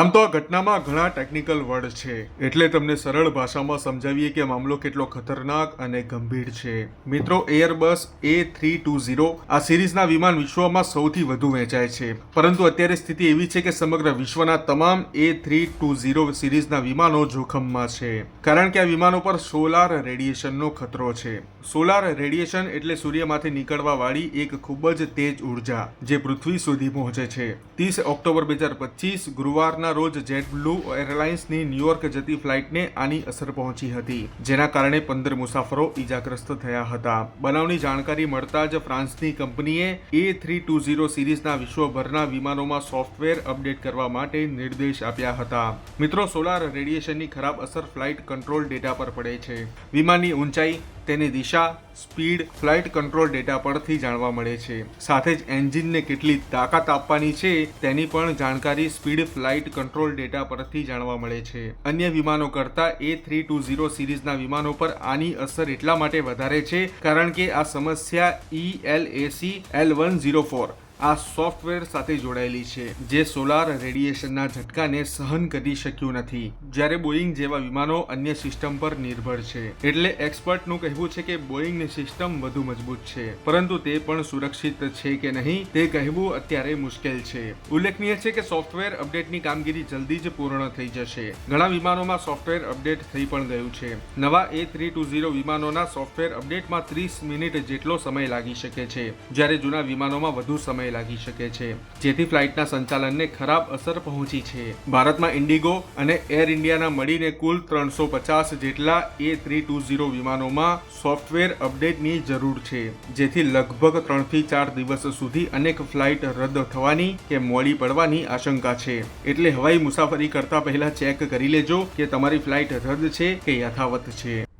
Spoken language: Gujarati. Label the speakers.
Speaker 1: આમ તો આ ઘટનામાં ઘણા ટેકનિકલ વર્ડ છે. એટલે તમને સરળ ભાષામાં સમજાવીએ કે મામલો કેટલો ખતરનાક અને ગંભીર છે. મિત્રો Airbus A three two zero આ સિરીઝના વિમાન વિશ્વમાં સૌથી વધુ વેચાય છે. પરંતુ અત્યારે સ્થિતિ એવી છે કે સમગ્ર વિશ્વના તમામ એ થ્રી ટુ ઝીરો સિરીઝના વિમાનો જોખમમાં છે. કારણ કે આ વિમાનો પર સોલાર રેડિયેશનનો ખતરો છે. સોલાર રેડિયેશન એટલે સૂર્યમાંથી નીકળવા વાળી એક ખૂબ જ તેજ ઊર્જા, જે પૃથ્વી સુધી પહોંચે છે. ત્રીસ ઓક્ટોબર બે હજાર પચીસ ગુરુવારના રોજ જેટ બ્લુ એરલાઇન્સની ન્યુયોર્ક જતી ફ્લાઇટને આની અસર પહોંચી હતી, જેના કારણે પંદર મુસાફરો ઈજાગ્રસ્ત થયા હતા. બનાવની જાણકારી મળતા જ ફ્રાન્સની કંપનીએ એ થ્રી ટુ ઝીરો સિરીઝના વિશ્વભરના વિમાનોમાં સોફ્ટવેર અપડેટ કરવા માટે નિર્દેશ આપ્યા હતા. મિત્રો, સોલાર રેડિયેશનની ખરાબ અસર ફ્લાઇટ કંટ્રોલ ડેટા પર પડે છે. વિમાનની ઊંચાઈ તેની દિશા, સ્પીડ, ફ્લાઇટ કંટ્રોલ ડેટા પરથી જાણવા મળે છે. સાથે જ એન્જિનને કેટલી તાકાત આપવાની છે તેની પણ જાણકારી સ્પીડ, ફ્લાઇટ કંટ્રોલ ડેટા પરથી જાણવા મળે છે. અન્ય વિમાનો કરતાં એ થ્રી ટુ ઝીરો સિરીઝના વિમાનો પર આની અસર એટલા માટે વધારે છે કારણ કે આ સમસ્યા E L AC L one zero four આ સોફ્ટવેર સાથે જોડાયેલી છે, જે સોલાર રેડિયેશનના ઝટકાને સહન કરી શક્યું નથી. જ્યારે બોઈંગ જેવા વિમાનો અન્ય સિસ્ટમ પર નિર્ભર છે, એટલે એક્સપર્ટનું કહેવું છે કે બોઈંગની સિસ્ટમ વધુ મજબૂત છે. પરંતુ તે પણ સુરક્ષિત છે કે નહીં, તે કહેવું અત્યારે મુશ્કેલ છે. ઉલ્લેખનીય છે કે સોફ્ટવેર અપડેટની કામગીરી જલ્દી જ પૂર્ણ થઈ જશે. ઘણા વિમાનોમાં સોફ્ટવેર અપડેટ થઈ પણ ગયું છે. નવા એ થ્રી ટુ ઝીરો વિમાનોના સોફ્ટવેર અપડેટમાં ત્રીસ મિનિટ જેટલો સમય લાગી શકે છે. જ્યારે જૂના વિમાનોમાં વધુ સમય લાગી શકે છે. જેથી ફ્લાઇટના સંચાલનને ખરાબ અસર પહોંચી છે. ભારતમાં ઇન્ડિગો અને એર ઇન્ડિયાના મળીને કુલ ત્રણસો પચાસ જેટલા એ થ્રી ટુ ઝીરો વિમાનોમાં સોફ્ટવેર અપડેટની જરૂર છે. જેથી લગભગ ત્રણથી ચાર દિવસ સુધી અનેક ફ્લાઇટ રદ થવાની કે મોડી પડવાની આશંકા છે. એટલે હવાઈ મુસાફરી કરતા પહેલા ચેક કરી લેજો કે તમારી ફ્લાઇટ રદ છે કે યથાવત છે.